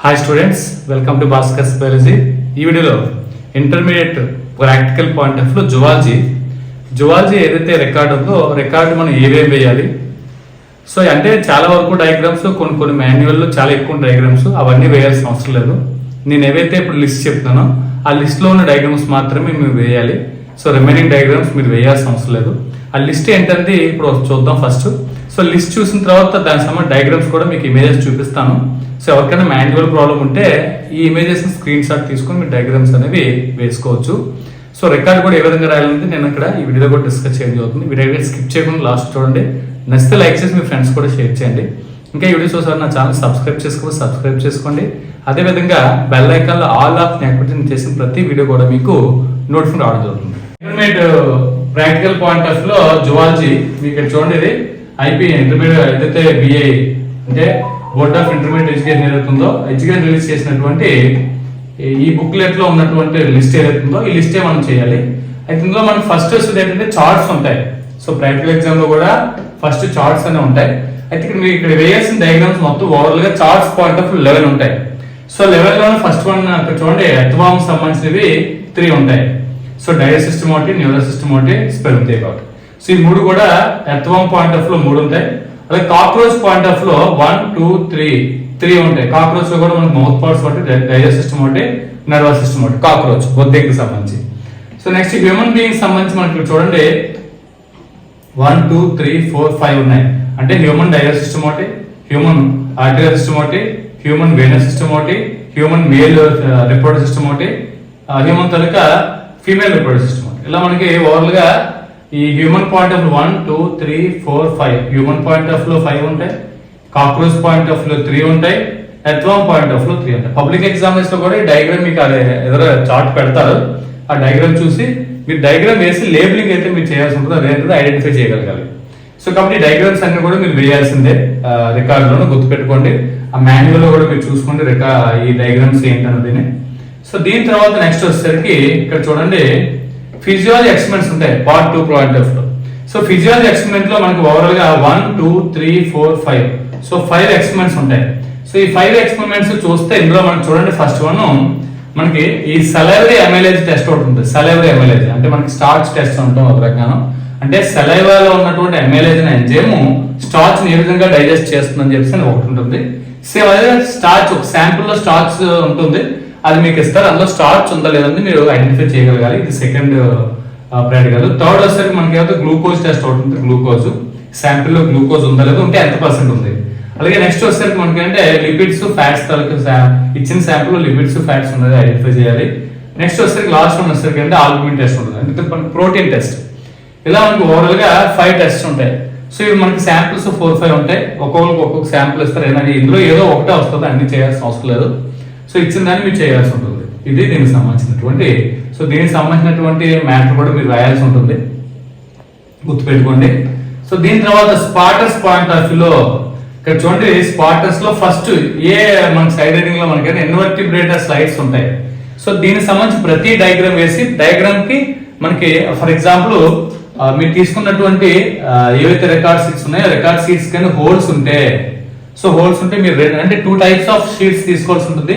Hi students welcome to Bhaskar's biology ఈ వీడియోలో intermediate practical point ఆఫ్లో జువాలజీ. జువాలజీ ఏదైతే రికార్డ్ ఉందో రికార్డు మనం ఏవేం వేయాలి? సో అంటే చాలా వరకు డయాగ్రామ్స్ కొన్ని కొన్ని మాన్యువల్లో చాలా ఎక్కువ డయాగ్రామ్స్ అవన్నీ వేయాల్సిన అవసరం లేదు. నేను ఏవైతే ఇప్పుడు లిస్ట్ చెప్తానో ఆ లిస్ట్లో ఉన్న డయాగ్రామ్స్ మాత్రమే మీరు వేయాలి. సో రిమైనింగ్ డయాగ్రామ్స్ మీరు వేయాల్సిన అవసరం లేదు. ఆ లిస్ట్ ఏంటంటే ఇప్పుడు చూద్దాం ఫస్ట్ సో లిస్ట్ చూసిన తర్వాత దానికి సంబంధించిన డయాగ్రామ్స్ కూడా మీకు ఇమేజెస్ చూపిస్తాను. సో ఎవరికైనా మాన్యువల్ ప్రాబ్లం ఉంటే ఈ ఇమేజెస్ స్క్రీన్ షాట్ తీసుకొని మీరు డయాగ్రామ్స్ అనేవి వేసుకోవచ్చు. సో రికార్డ్ కూడా ఏ విధంగా రాయాలంటే నేను ఇక్కడ ఈ వీడియో కూడా డిస్కస్ చేయడం జరుగుతుంది. వీడియో స్కిప్ చేయకుండా లాస్ట్ చూడండి. నచ్చితే లైక్ చేసి మీ ఫ్రెండ్స్ కూడా షేర్ చేయండి. ఇంకా వీడియో చూసారు నా ఛానల్ సబ్స్క్రైబ్ చేసుకోవాలి సబ్స్క్రైబ్ చేసుకోండి. అదేవిధంగా బెల్ ఐకాన్లో ఆల్ ఆఫ్ యాక్టివిటీ చేసిన ప్రతి వీడియో కూడా మీకు నోటిఫికేషన్ రావడం జరుగుతుంది. ఇంటర్మీడియట్ ప్రాక్టికల్ పాయింట్ ఆఫ్లో జువాలజీ మీకు ఇక్కడ చూడండి ఇది. ఐపీ ఇంటర్మీడియట్ ఏదైతే బిఏ అంటే బోర్డ్ ఆఫ్ ఇంటర్మీడియట్ ఎడ్యుకేషన్ ఏదైతుందో ఎడ్యుకేషన్ రిలీజ్ చేసినటువంటి ఈ- ఈ బుక్లెట్లో ఉన్నటువంటి లిస్ట్ ఏదైతుందో ఈ లిస్టే మనం చేయాలి. అయితే ఇందులో మనం ఫస్ట్ వచ్చేది ఏంటంటే చార్ట్స్ ఉంటాయి. సో ప్రాక్టికల్ ఎగ్జామ్లో కూడా ఫస్ట్ చార్ట్స్ అనే ఉంటాయి. అయితే ఇక్కడ మీరు ఇక్కడ వేయాల్సిన డయాగ్రామ్స్ మొత్తం ఓవరాల్గా చార్ట్స్ పాయింట్ ఆఫ్ లెవెన్ ఉంటాయి. సో లెవెన్లో ఫస్ట్ వన్ చూడండి ఎత్వామ్ సంబంధించినవి త్రీ ఉంటాయి. సో డైజెస్ట్ సిస్టమ్ ఒకటి న్యూరల్ సిస్టమ్ ఒకటి స్పెల్ ఉంటాయి కాబట్టి. సో ఈ మూడు కూడా ఎత్వం పాయింట్ ఆఫ్లో మూడు ఉంటాయి. అలాగే కాక్రోచ్ పాయింట్ ఆఫ్లో వన్ టూ త్రీ త్రీ ఉంటాయి. కాక్రోచ్లో కూడా మనకి మౌత్ పార్ట్స్ ఒకటి డైజెస్ట్ సిస్టమ్ ఒకటి నర్వస్ సిస్టమ్ ఒకటి. కాక్రోచ్ బొద్దెకి సంబంధించి. సో నెక్స్ట్ హ్యూమన్ బీయింగ్ సంబంధించి మనకి చూడండి. One two three four five ఉన్నాయి. అంటే హ్యూమన్ డైజెస్ట్ సిస్టమ్ ఒకటి హ్యూమన్ ఆర్టికల్ సిస్టమ్ ఒకటి హ్యూమన్ వేనస్ సిస్టమ్ ఒకటి హ్యూమన్ మేల్ రిపోర్టర్ సిస్టమ్ ఒకటి. Uh, హ్యూమన్ తలక ఫీమేల్ రిప్రొడక్టివ్ సిస్టమ్ ఇలా మనకి ఓవరాల్గా ఈ human point of one two three four five human point ఆఫ్లో ఫైవ్ ఉంటాయి. కాక్రోచ్ పాయింట్ ఆఫ్లో త్రీ ఉంటాయి. ఎత్వామ్ పాయింట్ ఆఫ్లో త్రీ ఉంటాయి. పబ్లిక్ ఎగ్జామ్స్లో కూడా ఈ డయాగ్రామ్ మీకు అదే ఎదురు చార్ట్ పెడతారు. ఆ డయాగ్రామ్ చూసి మీరు డయాగ్రామ్ వేసి లేబులింగ్ అయితే మీరు చేయాల్సి ఉంటుంది. అదేంటో ఐడెంటిఫై చేయగలగాలి. సో కాబట్టి డయాగ్రామ్స్ అన్ని కూడా మీరు వేయాల్సిందే. రికార్డులోనే గుర్తుపెట్టుకోండి. ఆ మాన్యువల్లో కూడా మీరు చూసుకోండి. రికా ఈ డయాగ్రామ్స్ ఏంటన్నది సో దీని తర్వాత నెక్స్ట్ వచ్చేసరికి ఇక్కడ చూడండి ఫిజియాలజీ ఎక్స్పెరిమెంట్స్ ఉంటాయి పార్ట్ టూ పాయింట్ ఆఫ్లో. సో ఫిజియాలజీ ఎక్స్పెరిమెంట్లో మనకి ఓవరాల్గా one two three four five so five experiments ఉంటాయి. సో ఈ ఫైవ్ ఎక్స్పెరిమెంట్స్ చూస్తే ఇందులో మనం చూడండి ఫస్ట్ వన్ మనకి ఈ సెలవరీ ఎమ్ఎల్ఏజ్ టెస్ట్ ఒకటి ఉంటుంది. సెలవరీ ఎమ్ఎల్ఏజ్ అంటే మనకి స్టార్చ్ టెస్ట్ ఉంటాం ఒక రకంగా అంటే సెలైవాలో ఉన్నటువంటి ఎమ్ఎల్ఏజ్ అనే ఎంజైమ్ స్టార్చ్ ఏ విధంగా డైజెస్ట్ చేస్తుందని చెప్పేసి అని ఒకటి ఉంటుంది. సేమ్ అదే స్టార్చ్ ఒక శాంపుల్లో స్టార్చ్ ఉంటుంది. అది మీకు ఇస్తారు. అందులో స్టార్చ్ ఉందా లేదని మీరు ఐడెంటిఫై చేయగలగాలి. ఇది సెకండ్ ప్రాక్టికల్ థర్డ్ వచ్చేసరికి మనకి ఏదైతే గ్లూకోజ్ టెస్ట్ ఉంటుంది. గ్లూకోజ్ శాంపిల్లో గ్లూకోజ్ ఉందా లేదా ఉంటే ఎంత పర్సెంట్ ఉంది? అలాగే నెక్స్ట్ వచ్చేసరికి మనకి అంటే లిపిడ్స్ ఫ్యాట్స్ తలకు ఇచ్చిన శాంపుల్లో లిపిడ్స్ ఫ్యాట్స్ ఉన్నది ఐడెంటిఫై చేయాలి. నెక్స్ట్ వచ్చేసరికి లాస్ట్ వన్ వచ్చేసరికి అంటే ఆల్బుమిన్ టెస్ట్ ఉంటుంది. అంటే ప్రోటీన్ టెస్ట్ ఇలా మనకి ఓవరాల్గా ఫైవ్ టెస్ట్ ఉంటాయి. సో ఇవి మనకి శాంపిల్స్ ఫోర్ ఫైవ్ ఉంటాయి. ఒక్కొక్కరికి ఒక్కొక్క శాంపుల్ ఇస్తారు. ఏదైనా ఇందులో ఏదో ఒకటే వస్తుంది. అన్ని చేయాల్సిన అవసరం లేదు. సో ఇచ్చిన దాన్ని మీరు చేయాల్సి ఉంటుంది. ఇది దీనికి సంబంధించినటువంటి సో దీనికి సంబంధించినటువంటి మ్యాటర్ కూడా మీరు రాయాల్సి ఉంటుంది. గుర్తుపెట్టుకోండి. సో దీని తర్వాత స్పాటర్స్ పాయింట్ ఆఫ్ వ్యూలో ఇక్కడ చూడండి స్పాటర్స్లో ఫస్ట్ ఏ మన సైడ్ రీడింగ్లో మనకి ఇన్వర్టిబ్రేటర్ స్లైడ్స్ ఉంటాయి. సో దీనికి సంబంధించి ప్రతి డయాగ్రామ్ వేసి డయాగ్రామ్కి మనకి ఫర్ ఎగ్జాంపుల్ మీరు తీసుకున్నటువంటి ఏవైతే రికార్డ్ సీట్స్ ఉన్నాయో రికార్డ్ సీట్స్ కానీ హోల్స్ ఉంటే సో హోల్స్ ఉంటే మీరు అంటే టూ టైప్స్ ఆఫ్ షీట్స్ తీసుకోవాల్సి ఉంటుంది.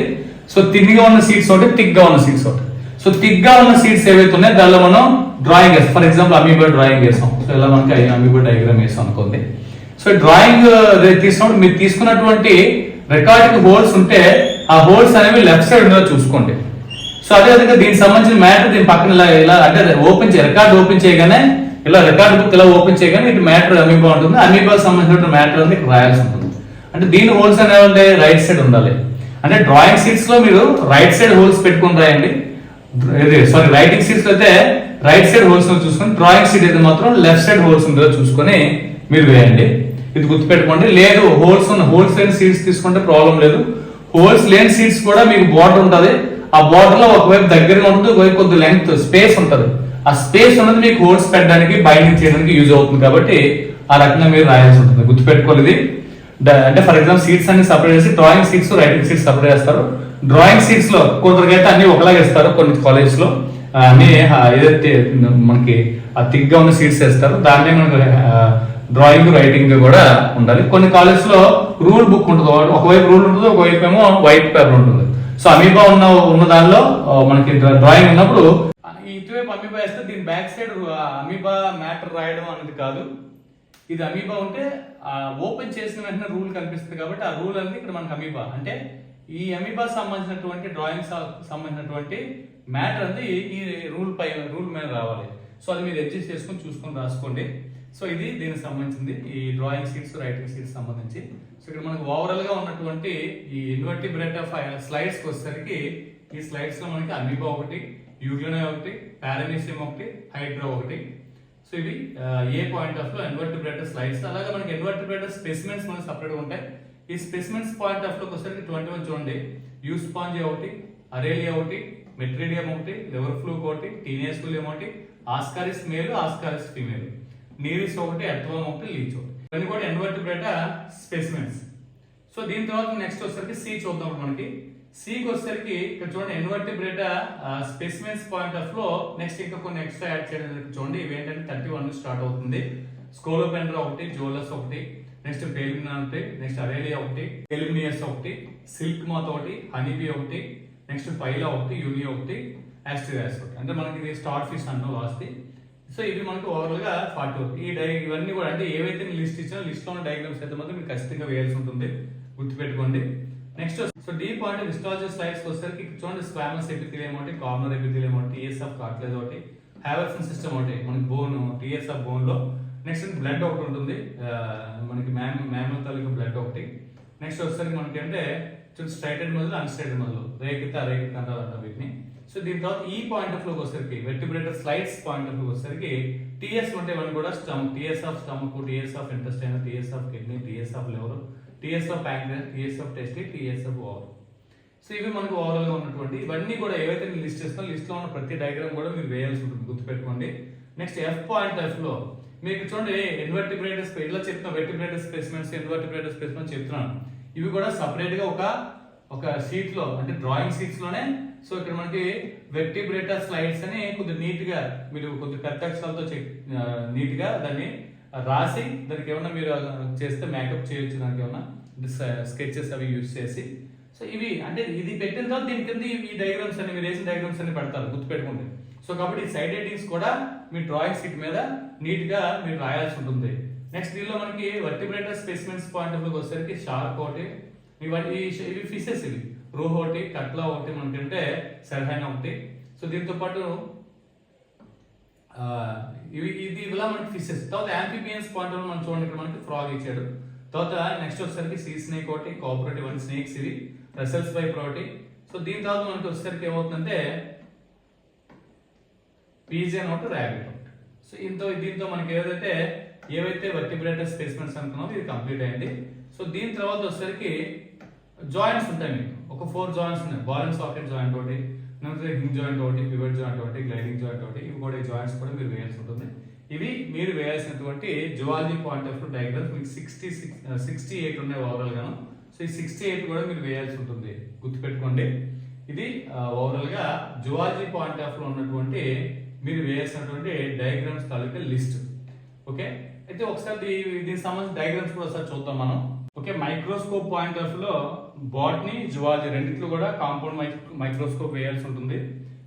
సో తిన్నిగా ఉన్న సీట్స్ ఒకటి థిక్గా ఉన్న సీట్స్ ఒకటి సో థిక్గా ఉన్న సీట్స్ ఏవైతే ఉన్నాయో దానిలో మనం డ్రాయింగ్ వేస్తాం ఫర్ ఎగ్జాంపుల్ అమీబా డ్రాయింగ్ వేస్తాం సో ఇలా మనకి అమీబా డయాగ్రామ్ వేస్తాం అనుకోండి. సో డ్రాయింగ్ తీసుకున్నప్పుడు మీరు తీసుకున్నటువంటి రికార్డింగ్ హోల్స్ ఉంటే ఆ హోల్స్ అనేవి లెఫ్ట్ సైడ్ ఉందో చూసుకోండి. సో అదేవిధంగా దీనికి సంబంధించిన మ్యాటర్ దీని పక్కన ఇలా ఇలా అంటే ఓపెన్ చే రికార్డ్ ఓపెన్ చేయగానే ఇలా రికార్డ్ బుక్ ఇలా ఓపెన్ చేయగానే ఇటు మ్యాటర్ అమీబా ఉంటుంది. అమీబాకి సంబంధించిన మ్యాటర్ అనేది ఇక్కడ రాయాల్సి ఉంటుంది. అంటే దీని హోల్స్ అనేవి రైట్ సైడ్ ఉండాలి. అంటే డ్రాయింగ్ సీట్స్లో మీరు రైట్ సైడ్ హోల్స్ పెట్టుకుని రాయండి. సారీ రైటింగ్ సీట్స్ అయితే రైట్ సైడ్ హోల్స్ చూసుకొని డ్రాయింగ్ సీట్ అయితే మాత్రం లెఫ్ట్ సైడ్ హోల్స్ ఉందో చూసుకొని మీరు వేయండి. ఇది గుర్తుపెట్టుకోండి లేదు హోల్స్ ఉన్న హోల్స్ లేని సీట్స్ తీసుకుంటే ప్రాబ్లం లేదు. హోల్స్ లేని సీట్స్ కూడా మీకు బార్డర్ ఉంటుంది. ఆ బార్డర్లో ఒకవైపు దగ్గరగా ఉంటుంది ఒకవైపు కొద్ది లెంగ్త్ స్పేస్ ఉంటుంది. ఆ స్పేస్ ఉన్నది మీకు హోల్స్ పెట్టడానికి బైండింగ్ చేయడానికి యూజ్ అవుతుంది కాబట్టి ఆ రకంగా మీరు రాయాల్సి ఉంటుంది. గుర్తుపెట్టుకోలేదు ఇది. అంటే ఫర్ ఎగ్జాంపుల్ సీట్స్ అన్ని సపరేట్ చేసి drawing sheets writing sheets separate చేస్తారు. డ్రాయింగ్ సీట్స్లో కొందరికైతే అన్ని ఒకలాగా ఇస్తారు కొన్ని కాలేజెస్లో. అన్ని ఏదైతే మనకి ఆ థిక్గా ఉన్న సీట్స్ వేస్తారు. దాంట్లో మనకి డ్రాయింగ్ రైటింగ్ కూడా ఉండాలి. కొన్ని కాలేజెస్లో రూల్ బుక్ ఉంటుంది. ఒకవైపు రూల్ ఉంటుంది ఒకవైపు ఏమో వైట్ పేపర్ ఉంటుంది. సో అమీబా ఉన్న ఉన్న దానిలో మనకి డ్రాయింగ్ ఉన్నప్పుడు ఇటువైపు అమీబా వేస్తే దీని బ్యాక్ సైడ్ అమీబా మ్యాటర్ రాయడం అనేది కాదు. ఇది అమీబా ఉంటే ఓపెన్ చేసిన వెంటనే రూల్ కనిపిస్తుంది కాబట్టి ఆ రూల్ అనేది ఇక్కడ మనకి అమీబా. అంటే ఈ అమీబా సంబంధించినటువంటి డ్రాయింగ్స్ సంబంధించినటువంటి మ్యాటర్ అనేది ఈ రూల్ పై రూల్ మీద రావాలి. సో అది మీరు అడ్జస్ట్ చేసుకొని చూసుకొని రాసుకోండి. సో ఇది దీనికి సంబంధించింది. ఈ డ్రాయింగ్ షీట్స్ రైటింగ్ షీట్స్ సంబంధించి. సో ఇక్కడ మనకు ఓవరాల్గా ఉన్నటువంటి ఈ ఇన్వర్టిబ్రేట్ ఆఫ్ స్లైడ్స్కి వచ్చేసరికి ఈ స్లైడ్స్లో మనకి అమీబా ఒకటి యూగ్లోనే ఒకటి పారామీసియం ఒకటి హైడ్రో ఒకటి సో ఇవి ఏ పాయింట్ ఆఫ్లో ఇన్వర్టిబ్రేటర్ స్లైడ్స్ అలాగే మనకి ఇన్వర్టిబ్రేటర్ స్పెసిమెంట్స్ మనకి సపరేట్ ఉంటాయి. ఈ స్పెసిమెంట్స్ పాయింట్ ఆఫ్లోకి వచ్చేసరికి ట్వంటీ వన్ చూడండి. యూ స్పాంజ్ ఒకటి అరేలియా ఒకటి మెట్రీడియం ఒకటి లివర్ ఫ్లూక్ ఒకటి టీనేస్కులియం ఒకటి Ascaris male Ascaris female Nereis ఒకటి అట్వం ఒకటి లీచ్ ఒకటి. ఇవన్నీ కూడా ఇన్వర్టిబ్రేటర్ స్పెసిమెంట్స్ సో దీని తర్వాత నెక్స్ట్ వచ్చేసరికి సీ చూద్దాం మనకి. సికి వచ్చేసరికి ఇక్కడ చూడండి ఇన్వర్టిబ్రేట స్పెసిమెన్స్ పాయింట్ ఆఫ్లో నెక్స్ట్ ఇంకా కొన్ని ఎక్స్ట్రా యాడ్ చేయడం చూడండి ఇవి ఏంటంటే థర్టీ వన్ స్టార్ట్ అవుతుంది. స్కోలోపెండ్రా ఒకటి జోలస్ ఒకటి నెక్స్ట్ పేలిమినా ఒకటి నెక్స్ట్ అరేలియా ఒకటి ఎలిమినియస్ ఒకటి సిల్క్ మాత్ ఒకటి హనీబీ ఒకటి నెక్స్ట్ పైలా ఒకటి యూనియా ఒకటి యాస్టిరాస్ ఒకటి. అంటే మనకి ఇది స్టార్ ఫిష్ అన్న లాస్ది సో ఇవి మనకు ఓవరాల్గా ఫార్టీ ఈ డై ఇవన్నీ కూడా అంటే ఏవైతే లిస్ట్ ఇచ్చినా లిస్ట్లో ఉన్న డయాగ్రామ్స్ అయితే మాత్రం మీరు ఖచ్చితంగా వేయాల్సి ఉంటుంది. గుర్తుపెట్టుకోండి. Next so D point histology slides వచ్చేసరికి చూడండి స్క్వామస్ ఎపిథీలియం ఒకటి కార్నర్ ఎపిథీలియం ఒకటి టీఎస్ ఆఫ్ కార్ట్లేజ్ ఒకటి హ్యావర్సన్ సిస్టమ్ ఒకటి మనకి బోన్ టీఎస్ ఆఫ్ బోన్లో. నెక్స్ట్ బ్లడ్ ఒకటి ఉంటుంది మనకి మ్యామ్ మ్యామల్ తాలూకు బ్లడ్ ఒకటి. నెక్స్ట్ వచ్చేసరికి మనకి అంటే చూడండి స్ట్రైటెడ్ మజిల్ అన్స్ట్రైటెడ్ మజిల్ రేకిత రేకిత అంటారు అంటారు వీటిని. సో దీని తర్వాత ఈ పాయింట్ ఆఫ్లోకి వచ్చేసరికి వెర్టిబ్రేటర్ స్లైడ్స్ పాయింట్ ఆఫ్లోకి వచ్చేసరికి టీఎస్ ఉంటే ఇవన్నీ కూడా stomach TS of stomach TS of intestine TS of kidney TS of liver TS of pancreas TS of testis TS of ovary so ఇవి మనకు ఓవరాల్గా ఉన్నటువంటి ఇవన్నీ కూడా ఏవైతే నేను లిస్ట్ చేస్తారో లిస్ట్లో ఉన్న ప్రతి డయాగ్రామ్ కూడా మీరు వేయాల్సి ఉంటుంది. గుర్తుపెట్టుకోండి. నెక్స్ట్ ఎఫ్ పాయింట్ ఎఫ్లో మీకు చూడండి ఇన్వర్టిబ్రేటర్స్ ఇలా చెప్తున్నా వెర్టిబ్రేటర్ స్పెసిమెంట్స్ ఇన్వర్టిబ్రేటర్ స్పెసిమెంట్స్ చెప్తున్నాను. ఇవి కూడా సపరేట్గా ఒక ఒక సీట్లో అంటే డ్రాయింగ్ సీట్స్లోనే సో ఇక్కడ మనకి వెర్టిబ్రేటర్ స్లైడ్స్ అని కొద్దిగా నీట్గా మీరు కొద్దిగా పెద్ద అక్షరాలతో చెక్ నీట్గా దాన్ని రాసి దానికి ఏమన్నా మీరు చేస్తే మేకప్ చేయొచ్చు దానికి ఏమన్నా స్కెచెస్ అవి యూజ్ చేసి. సో ఇవి అంటే ఇది పెట్టిన తర్వాత దీని కింద ఈ- డయాగ్రామ్స్ అన్ని మీరు వేసిన డయాగ్రామ్స్ అన్ని పెడతారు గుర్తుపెట్టుకోండి. సో కాబట్టి ఈ సైడ్ ఎడిటింగ్స్ కూడా మీ డ్రాయింగ్ షీట్ మీద నీట్గా మీరు రాయాల్సి ఉంటుంది. నెక్స్ట్ దీనిలో మనకి వర్టిబ్రేటర్ స్పెసిమెంట్స్ పాయింట్ ఆఫ్ వచ్చేసరికి షార్క్ ఒకటి ఇవన్నీ ఇవి ఫిషెస్ ఇవి. రూహ్ ఒకటి కట్లా ఒకటి మనకంటే సర్హైన్ ఒకటి. సో దీంతో పాటు ఇవి ఇది ఇలా మనకి ఫిషెస్ తర్వాత యాంఫిబియన్స్ పాయింట్ ఆఫ్ మనం చూడండి ఇక్కడ మనకి ఫ్రాగ్ ఇచ్చాడు. తర్వాత నెక్స్ట్ వచ్చేసరికి సీ స్నేక్ ఒకటి కోఆపరేటివ్ వన్ స్నేక్స్ ఇవి రెసల్స్ బై ఒకటి. సో దీని తర్వాత మనకి వచ్చేసరికి ఏమవుతుందంటే పీజియన్ ఒకటి ర్యాబిట్ ఒకటి. సో ఇంతో దీంతో మనకి ఏదైతే ఏవైతే వర్టిబ్రేటర్ స్పేస్మెంట్స్ అనుకున్నామో ఇది కంప్లీట్ అయింది. సో దీని తర్వాత వచ్చేసరికి జాయింట్స్ ఉంటాయి మీకు. ఒక ఫోర్ జాయింట్స్ ఉన్నాయి. బాల్ అండ్ సాకెట్ జాయింట్ ఒకటి లేకపోతే హింగ్ జాయింట్ ఒకటి పివట్ జాయింట్ ఒకటి గ్లైడింగ్ జాయింట్ ఒకటి ఇవి కూడా జాయింట్స్ కూడా మీరు వేయాల్సి ఉంటుంది. ఇవి మీరు వేయాల్సినటువంటి జువాలజీ పాయింట్ ఆఫ్ డయాగ్రామ్స్ మీకు సిక్స్టీ సిక్స్ సిక్స్టీ ఎయిట్ ఉన్నాయి ఓవరాల్గాను సో ఈ సిక్స్టీ ఎయిట్ కూడా మీరు వేయాల్సి ఉంటుంది. గుర్తుపెట్టుకోండి. ఇది ఓవరాల్గా జువాలజీ పాయింట్ ఆఫ్లో ఉన్నటువంటి మీరు వేయాల్సినటువంటి డయాగ్రామ్స్ తాలూకా లిస్ట్. ఓకే? అయితే ఒకసారి దీనికి సంబంధించిన డయాగ్రామ్స్ కూడా ఒకసారి చూద్దాం మనం. ఓకే మైక్రోస్కోప్ పాయింట్ ఆఫ్లో బాట్ని జువాలజీ రెండింటిలో కూడా కాంపౌండ్ మైక్రోస్కోప్ వేయాల్సి ఉంటుంది.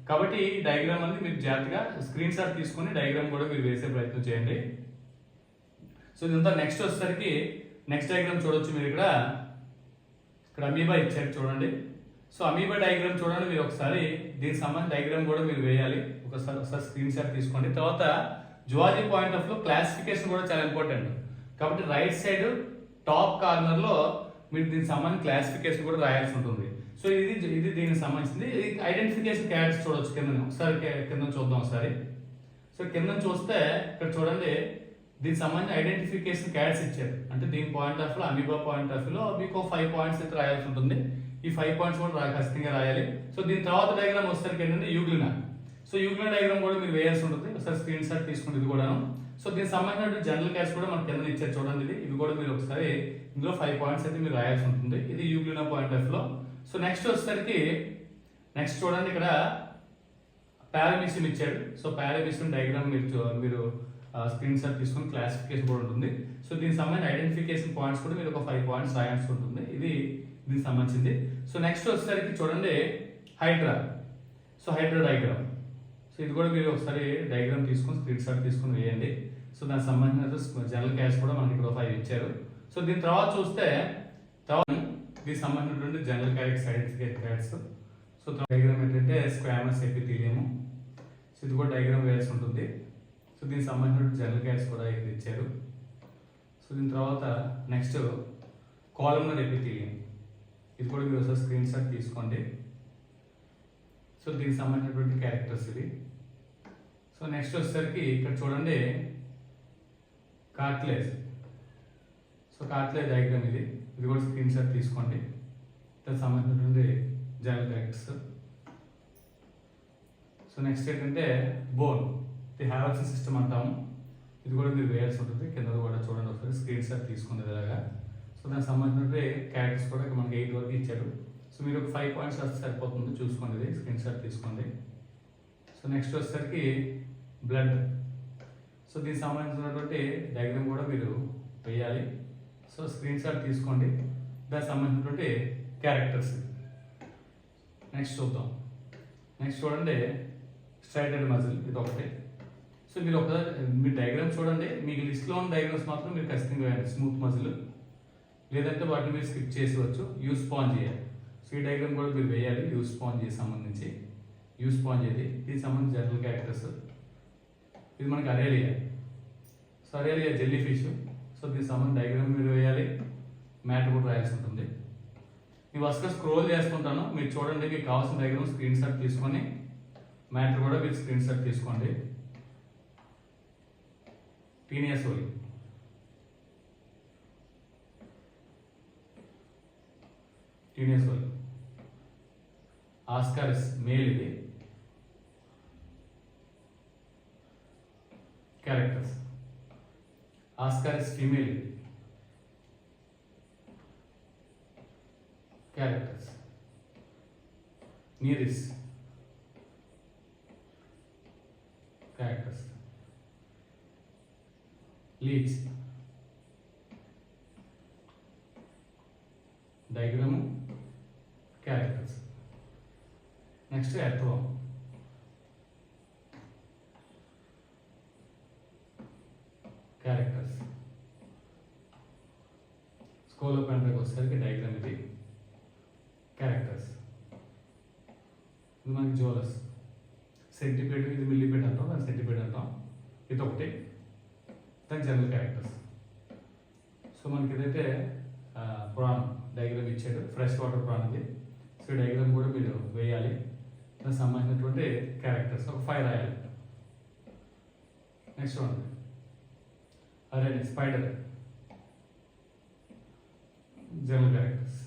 కాబట్టి ఈ డయాగ్రామ్ అనేది మీరు జాగ్రత్తగా స్క్రీన్ షాట్ తీసుకొని డయాగ్రామ్ కూడా మీరు వేసే ప్రయత్నం చేయండి. సో ఇదంతా నెక్స్ట్ వచ్చేసరికి నెక్స్ట్ డయాగ్రామ్ చూడొచ్చు మీరు ఇక్కడ. ఇక్కడ అమీబా ఇచ్చారు చూడండి. సో అమీబా డయాగ్రామ్ చూడండి మీరు ఒకసారి. దీనికి సంబంధించిన డయాగ్రామ్ కూడా మీరు వేయాలి. ఒకసారి ఒకసారి స్క్రీన్ షాట్ తీసుకోండి. తర్వాత జువాలజీ పాయింట్ ఆఫ్లో క్లాసిఫికేషన్ కూడా చాలా ఇంపార్టెంట్. కాబట్టి రైట్ సైడ్ టాప్ కార్నర్లో మీరు దీనికి సంబంధించిన క్లాసిఫికేషన్ కూడా రాయాల్సి ఉంటుంది. సో ఇది ఇది దీనికి సంబంధించింది. ఇది ఐడెంటిఫికేషన్ క్యారెట్స్ చూడొచ్చు కింద ఒకసారి కింద చూద్దాం ఒకసారి. సో కింద చూస్తే ఇక్కడ చూడండి దీనికి సంబంధించిన ఐడెంటిఫికేషన్ క్యాడ్స్ ఇచ్చారు. అంటే దీని పాయింట్ ఆఫ్లో అమీబా పాయింట్ ఆఫ్లో మీకు ఫైవ్ పాయింట్స్ అయితే రాయాల్సి ఉంటుంది. ఈ ఫైవ్ పాయింట్స్ కూడా ఖచ్చితంగా రాయాలి. సో దీని తర్వాత డయాగ్రామ్ వచ్చేసరికి ఏంటంటే యూగ్లినా. సో యూగ్లినా డయాగ్రామ్ కూడా మీరు వేయాల్సి ఉంటుంది. ఒకసారి స్క్రీన్ షాట్ తీసుకుంటే ఇది కూడాను. సో దీనికి సంబంధించిన జనరల్ క్యాష్ కూడా మనకి కింద ఇచ్చారు చూడండి ఇది. ఇవి కూడా మీరు ఒకసారి ఇందులో ఫైవ్ పాయింట్స్ అయితే మీరు రాయాల్సి ఉంటుంది. ఇది యూగ్లినా పాయింట్ ఆఫ్లో సో నెక్స్ట్ వచ్చేసరికి నెక్స్ట్ చూడండి ఇక్కడ పారామిషన్ ఇచ్చాడు. సో పారామిషన్ డయాగ్రామ్ మీరు మీరు స్క్రీన్ షాట్ తీసుకొని క్లాసిఫికేషన్ కూడా ఉంటుంది. సో దీనికి సంబంధించిన ఐడెంటిఫికేషన్ పాయింట్స్ కూడా మీరు ఒక ఫైవ్ పాయింట్స్ రాయాల్సి ఉంటుంది. ఇది దీనికి సంబంధించింది. సో నెక్స్ట్ వచ్చేసరికి చూడండి hydra. So hydra diagram so ఇది కూడా మీరు ఒకసారి డయాగ్రామ్ తీసుకొని స్క్రీన్ షాట్ తీసుకొని వేయండి. సో దానికి సంబంధించిన జనరల్ క్యాష్ కూడా మనకి ఇక్కడ ఫైవ్ ఇచ్చారు. సో దీని తర్వాత చూస్తే తర్వాత దీనికి సంబంధించినటువంటి general character identification characters so diagram ఏంటంటే స్క్వామస్ ఎపిథీలియము సో ఇది కూడా డయాగ్రామ్ వేయాల్సి ఉంటుంది. సో దీనికి సంబంధించిన జనరల్ క్యారెక్టర్స్ కూడా ఇది ఇచ్చారు. సో దీని తర్వాత నెక్స్ట్ కాలమ్నర్ ఎపిథీలియం ఇది కూడా మీరు ఒకసారి స్క్రీన్ షాట్ తీసుకోండి. సో దీనికి సంబంధించినటువంటి క్యారెక్టర్స్ ఇది సో నెక్స్ట్ వచ్చేసరికి ఇక్కడ చూడండి కార్ట్లేజ్ సో కార్ట్లేజ్ డయాగ్రామ్ ఇది. ఇది కూడా స్క్రీన్ షాట్ తీసుకోండి. దానికి సంబంధించినటువంటి జనరల్ క్యారెక్టర్స్ సో నెక్స్ట్ ఏంటంటే బోన్ ది హ్యావల్స్ సిస్టమ్ అంటాము. ఇది కూడా మీరు వేయాల్సి ఉంటుంది. కింద కూడా చూడండి ఒకసారి. స్క్రీన్ షాట్ తీసుకునేది ఇలాగా. సో దానికి సంబంధించిన క్యారెక్టర్స్ కూడా మనకి ఎయిట్ వరకు ఇచ్చారు. సో మీరు ఒక ఫైవ్ పాయింట్స్ వస్తే సరిపోతుంది. చూసుకోండి ఇది. స్క్రీన్ షాట్ తీసుకోండి. సో నెక్స్ట్ వచ్చేసరికి బ్లడ్ సో దీనికి సంబంధించినటువంటి డయాగ్రామ్ కూడా మీరు వేయాలి సో స్క్రీన్ షాట్ తీసుకోండి. దానికి సంబంధించినటువంటి క్యారెక్టర్స్ నెక్స్ట్ చూద్దాం. నెక్స్ట్ చూడండి. స్ట్రైటెడ్ మజిల్ ఇది ఒకటి సో మీరు ఒక మీ డయాగ్రామ్ చూడండి. మీకు లిస్ట్లో ఉన్న డయాగ్రామ్స్ మాత్రం మీరు ఖచ్చితంగా వేయండి. స్మూత్ మజిల్ లేదంటే వాటిని మీరు స్కిప్ చేసేవచ్చు యూస్ పాన్ చేయాలి. సో ఈ డయాగ్రామ్ కూడా మీరు వేయాలి యూస్ చేసి సంబంధించి. యూస్ స్పాంజ్ ఇది దీనికి సంబంధించి జనరల్ క్యారెక్టర్స్ ఇది మనకి Aurelia so Aurelia jellyfish so దీనికి సంబంధించి డయాగ్రామ్ మీరు వేయాలి. మ్యాట్ కూడా రాయాల్సి ఉంటుంది. ఈ వరుసగా స్క్రోల్ చేస్తుంటాను. మీరు చూడండి మీకు కావాల్సిన డయాగ్రామ్ స్క్రీన్ షాట్ తీసుకొని మ్యాటర్ కూడా మీరు స్క్రీన్ షాట్ తీసుకోండి. టీనియస్ ఓలి టీనియస్ ఓలి ఆస్కారిస్ మేల్ ఇది క్యారెక్టర్స్ ఆస్కారిస్ ఫీమేల్ ఇది characters Nereis characters leeches diagram characters next earthworm characters స్కోలో పెండ్రకు వచ్చేసరికి డయాగ్రామ్ ఇది. క్యారెక్టర్స్ ఇది మనకి జోలస్ సెంటిపేట్ ఇది మిల్లీపేట్ అంటాం దాని సెంటిపేట్ అంటాం. ఇది ఒకటి. దాని జనరల్ క్యారెక్టర్స్ సో మనకి ఏదైతే ప్రాన్ డయాగ్రామ్ ఇచ్చాడు ఫ్రెష్ వాటర్ ప్రాన్ ఇది. సో డయాగ్రామ్ కూడా మీరు వేయాలి. దానికి సంబంధించినటువంటి క్యారెక్టర్స్ ఒక ఫైవ్ రాయాలి నెక్స్ట్ వన్ అదే spider general characters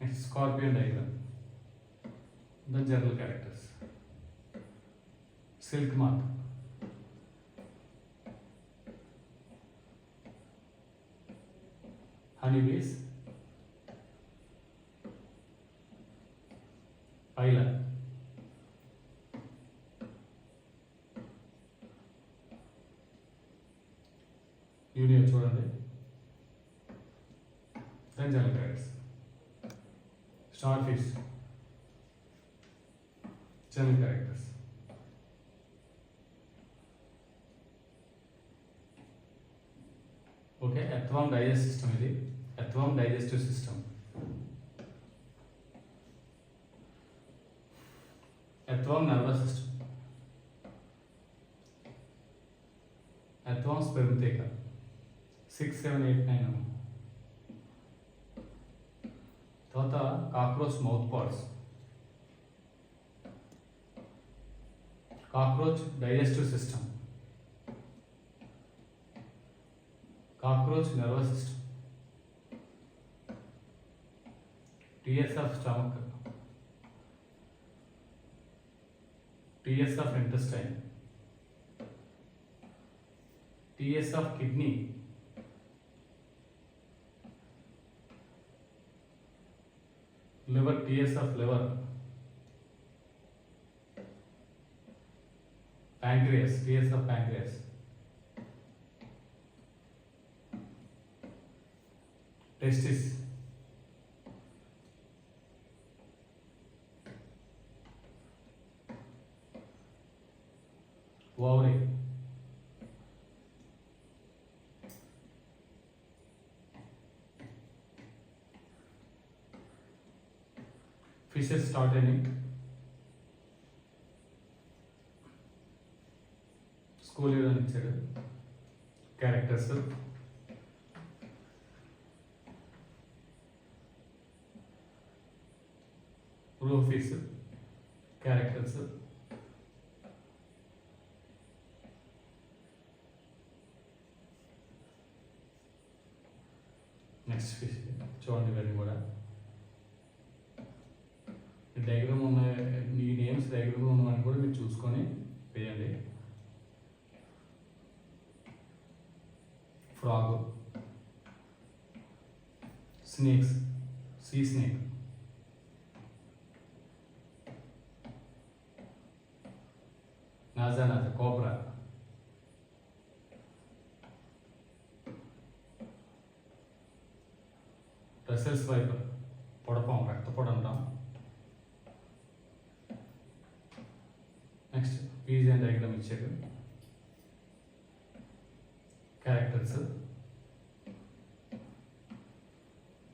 next scorpion diagram the general characters silk mark honeybees, pila, union చూడండి then general characters starfish general characters okay earthworm digest system ఇది. Earthworm digestive system. Earthworm nervous system. Earthworm స్పెరుతేక. Six seven eight nine తర్వాత cockroach mouth parts. Cockroach digestive system. cockroach nervous system tears of stomach tears of intestine tears of kidney liver tears of liver pancreas tears of pancreas testis ovary fishes start అయినాయి స్కూల్ ఏదని ఇచ్చాడు characters రూఫీస్ characters next fish చూడండి ఇవన్నీ కూడా. Diagram ఉన్న ఈ నేమ్స్ డయాగ్రామ్ ఉన్నవని కూడా మీరు చూసుకొని వేయండి. ఫ్రాగ్ స్నేక్స్ సీ స్నేక్ నాజానాథ నాజా కోబ్రా వైపు వైపర్ పొడపం రక్తపొడ అంటాం నెక్స్ట్ పీజ్ అండ్ డయాగ్రామ్ ఇచ్చాడు. Characters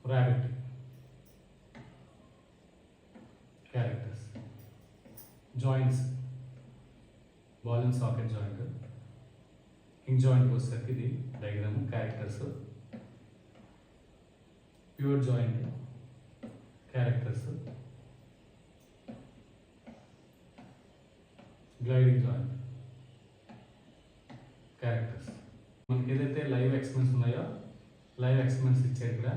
rabbit characters joints ball and socket joint hinge joint వచ్చేసరికి ఇది diagram characters pure joint characters gliding joint characters మనకి ఏదైతే లైవ్ ఎక్స్పెరిమెంట్స్ ఉన్నాయో లైవ్ ఎక్స్పెరిమెంట్స్ ఇచ్చారు ఇక్కడ.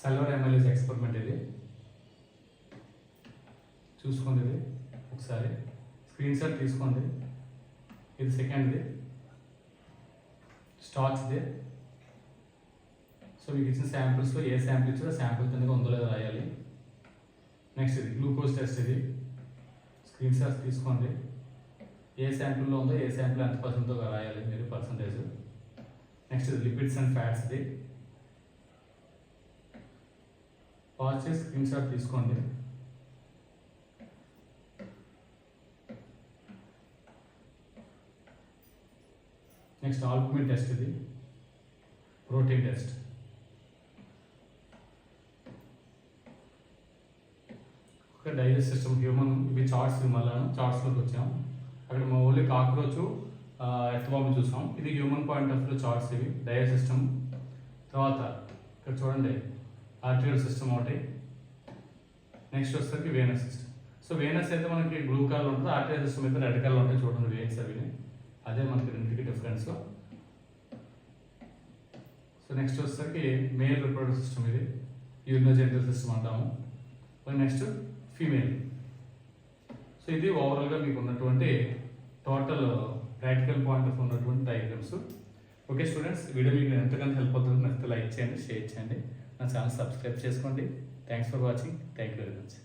సల్వర్ ఎంఎల్ఏస్ ఎక్స్పెరిమెంట్ ఇది. చూసుకోండి ఇది ఒకసారి. స్క్రీన్ షాట్ తీసుకోండి. ఇది సెకండ్ది స్టాక్స్ది సో మీకు ఇచ్చిన శాంపిల్స్లో ఏ శాంపిల్ ఇచ్చారో శాంపిల్ కింద ఉందో లేదో రాయాలి. నెక్స్ట్ ఇది గ్లూకోజ్ టెస్ట్ ఇది. స్క్రీన్ షాట్స్ తీసుకోండి. ఏ శాంపిల్లో ఉందో ఏ శాంపిల్ ఎంత పర్సెంట్తో రాయాలి మీరు పర్సంటేజ్ నెక్స్ట్ ఇది లిపిడ్స్ అండ్ ఫ్యాట్స్ది పాజ్ చేసి స్క్రీన్ షాట్ తీసుకోండి. నెక్స్ట్ ఆల్బుమిన్ టెస్ట్ ఇది. Protein test. ఒక డైజెస్ట్ సిస్టమ్ హ్యూమన్ ఇవి చార్ట్స్ మళ్ళీ చార్ట్స్లోకి వచ్చాం. అక్కడ మా ఓన్లీ కాక్రోచ్ ఎత్తబాంబు చూసాం. ఇది human point of view charts ఇవి. Digestive system. తర్వాత ఇక్కడ చూడండి. ఆర్టిరియల్ సిస్టమ్ ఒకటి. నెక్స్ట్ వచ్చేసరికి వేనస్ సిస్టమ్. సో వేనస్ అయితే మనకి బ్లూ కలర్ ఉంటుంది. ఆర్టిరియల్ సిస్టమ్ అయితే రెడ్ కలర్ ఉంటాయి. చూడండి వేన్స్ అవి అదే మనకి రెండింటికి డిఫరెన్స్ సో నెక్స్ట్ వచ్చేసరికి మేల్ రిప్రొడక్టివ్ సిస్టమ్ ఇది. యూరినోజెంటల్ సిస్టమ్ అంటాము. నెక్స్ట్ ఫీమేల్ సో ఇది ఓవరాల్గా మీకు ఉన్నటువంటి టోటల్ ప్రాక్టికల్ పాయింట్ ఆఫ్ ఉన్నటువంటి డయాగ్రామ్స్ ఓకే స్టూడెంట్స్ వీడియో మీకు ఎంతకంత హెల్ప్ అవుతుందో నచ్చితే లైక్ చేయండి షేర్ చేయండి. నా ఛానల్ సబ్స్క్రైబ్ చేసుకోండి. Thanks for watching thank you very much